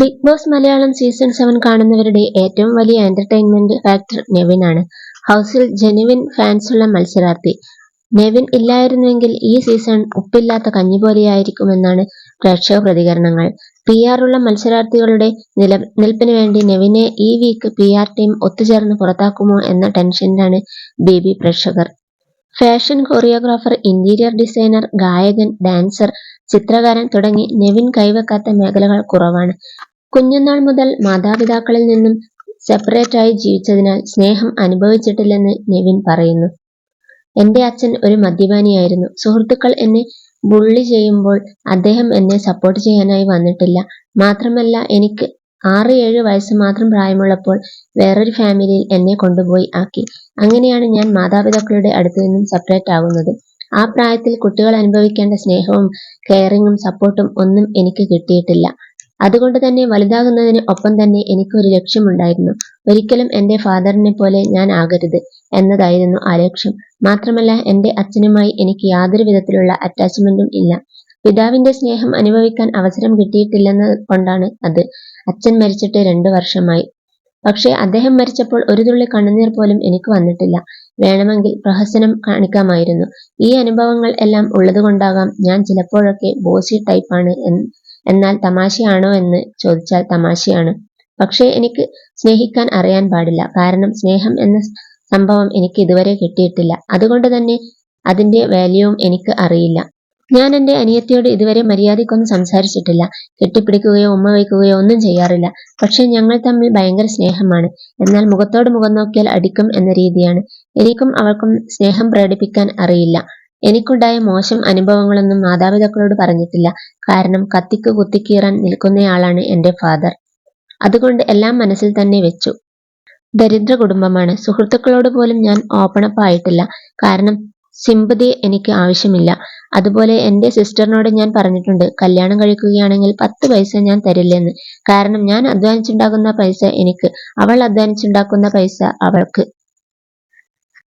Bigg Boss Malayalam season seven കാണുന്നവരുടെ ഏറ്റവും വലിയ entertainment factor Nevin ആണ്. ഹൗസിൽ ജെനുവിൻ ഫാൻസുള്ള മത്സരാർത്ഥി. നെവിൻ ഇല്ലായിരുന്നെങ്കിൽ ഈ സീസൺ ഉപ്പില്ലാത്ത കഞ്ഞി പോലെയായിരിക്കുമെന്നാണ് പ്രേക്ഷക പ്രതികരണങ്ങൾ. പി ഉള്ള മത്സരാർത്ഥികളുടെ നിലനിൽപ്പിന് വേണ്ടി നെവിനെ ഈ വീക്ക് പി ആർ ടീം ഒത്തുചേർന്ന് പുറത്താക്കുമോ എന്ന ടെൻഷനിലാണ് ബി പ്രേക്ഷകർ. ഫാഷൻ കൊറിയോഗ്രാഫർ ഇന്റീരിയർ ഡിസൈനർ ഗായകൻ ഡാൻസർ ചിത്രകാരൻ തുടങ്ങി നെവിൻ കൈവെക്കാത്ത മേഖലകൾ കുറവാണ്. കുഞ്ഞുനാൾ മുതൽ മാതാപിതാക്കളിൽ നിന്നും സെപ്പറേറ്റായി ജീവിച്ചതിനാൽ സ്നേഹം അനുഭവിച്ചിട്ടില്ലെന്ന് നെവിൻ പറയുന്നു. എന്റെ അച്ഛൻ ഒരു മദ്യപാനിയായിരുന്നു. സുഹൃത്തുക്കൾ എന്നെ ബുള്ളി ചെയ്യുമ്പോൾ അദ്ദേഹം എന്നെ സപ്പോർട്ട് ചെയ്യാനായി വന്നിട്ടില്ല. മാത്രമല്ല എനിക്ക് ആറ് ഏഴ് വയസ്സ് മാത്രം പ്രായമുള്ളപ്പോൾ വേറൊരു ഫാമിലിയിൽ എന്നെ കൊണ്ടുപോയി ആക്കി. അങ്ങനെയാണ് ഞാൻ മാതാപിതാക്കളുടെ അടുത്തു നിന്നും സെപ്പറേറ്റ് ആകുന്നത് ആ പ്രായത്തിൽ കുട്ടികൾ അനുഭവിക്കേണ്ട സ്നേഹവും കെയറിങ്ങും സപ്പോർട്ടും ഒന്നും എനിക്ക് കിട്ടിയിട്ടില്ല. അതുകൊണ്ട് തന്നെ വലുതാകുന്നതിന് ഒപ്പം തന്നെ എനിക്ക് ഒരു ലക്ഷ്യമുണ്ടായിരുന്നു. ഒരിക്കലും എന്റെ ഫാദറിനെ പോലെ ഞാൻ ആകരുത് എന്നതായിരുന്നു ആ ലക്ഷ്യം. മാത്രമല്ല എന്റെ അച്ഛനുമായി എനിക്ക് യാതൊരു വിധത്തിലുള്ള അറ്റാച്ച്മെന്റും ഇല്ല. പിതാവിന്റെ സ്നേഹം അനുഭവിക്കാൻ അവസരം കിട്ടിയിട്ടില്ലെന്ന് കൊണ്ടാണ് അത്. അച്ഛൻ മരിച്ചിട്ട് രണ്ടു വർഷമായി. പക്ഷേ അദ്ദേഹം മരിച്ചപ്പോൾ ഒരു തുള്ളി കണ്ണുനീർ പോലും എനിക്ക് വന്നിട്ടില്ല. വേണമെങ്കിൽ പ്രഹസനം കാണിക്കാമായിരുന്നു. ഈ അനുഭവങ്ങൾ എല്ലാം ഉള്ളതുകൊണ്ടാകാം ഞാൻ ചിലപ്പോഴൊക്കെ ബോസി ടൈപ്പാണ് എന്നാൽ തമാശയാണോ എന്ന് ചോദിച്ചാൽ തമാശയാണ്. പക്ഷേ എനിക്ക് സ്നേഹിക്കാൻ അറിയാൻ പാടില്ല. കാരണം സ്നേഹം എന്ന സംഭവം എനിക്ക് ഇതുവരെ കിട്ടിയിട്ടില്ല. അതുകൊണ്ട് തന്നെ അതിന്റെ വാല്യൂവും എനിക്ക് അറിയില്ല. ഞാൻ എന്റെ അനിയത്തിയോട് ഇതുവരെ മര്യാദയ്ക്കൊന്നും സംസാരിച്ചിട്ടില്ല. കെട്ടിപ്പിടിക്കുകയോ ഉമ്മ വയ്ക്കുകയോ ഒന്നും ചെയ്യാറില്ല. പക്ഷെ ഞങ്ങൾ തമ്മിൽ ഭയങ്കര സ്നേഹമാണ്. എന്നാൽ മുഖത്തോട് മുഖം നോക്കിയാൽ അടിക്കും എന്ന രീതിയാണ്. എനിക്കും അവൾക്കും സ്നേഹം പ്രകടിപ്പിക്കാൻ അറിയില്ല. എനിക്കുണ്ടായ മോശം അനുഭവങ്ങളൊന്നും മാതാപിതാക്കളോട് പറഞ്ഞിട്ടില്ല. കാരണം കത്തിക്ക് കുത്തിക്കീറാൻ നിൽക്കുന്നയാളാണ് എന്റെ ഫാദർ അതുകൊണ്ട് എല്ലാം മനസ്സിൽ തന്നെ വെച്ചു. ദരിദ്ര കുടുംബമാണ്. സുഹൃത്തുക്കളോട് പോലും ഞാൻ ഓപ്പണപ്പ് ആയിട്ടില്ല. കാരണം സിമ്പതി എനിക്ക് ആവശ്യമില്ല. അതുപോലെ എന്റെ സിസ്റ്ററിനോട് ഞാൻ പറഞ്ഞിട്ടുണ്ട് കല്യാണം കഴിക്കുകയാണെങ്കിൽ പത്ത് പൈസ ഞാൻ തരില്ലെന്ന്. കാരണം ഞാൻ അധ്വാനിച്ചുണ്ടാക്കുന്ന പൈസ എനിക്ക് അവൾ അധ്വാനിച്ചുണ്ടാക്കുന്ന പൈസ അവൾക്ക്.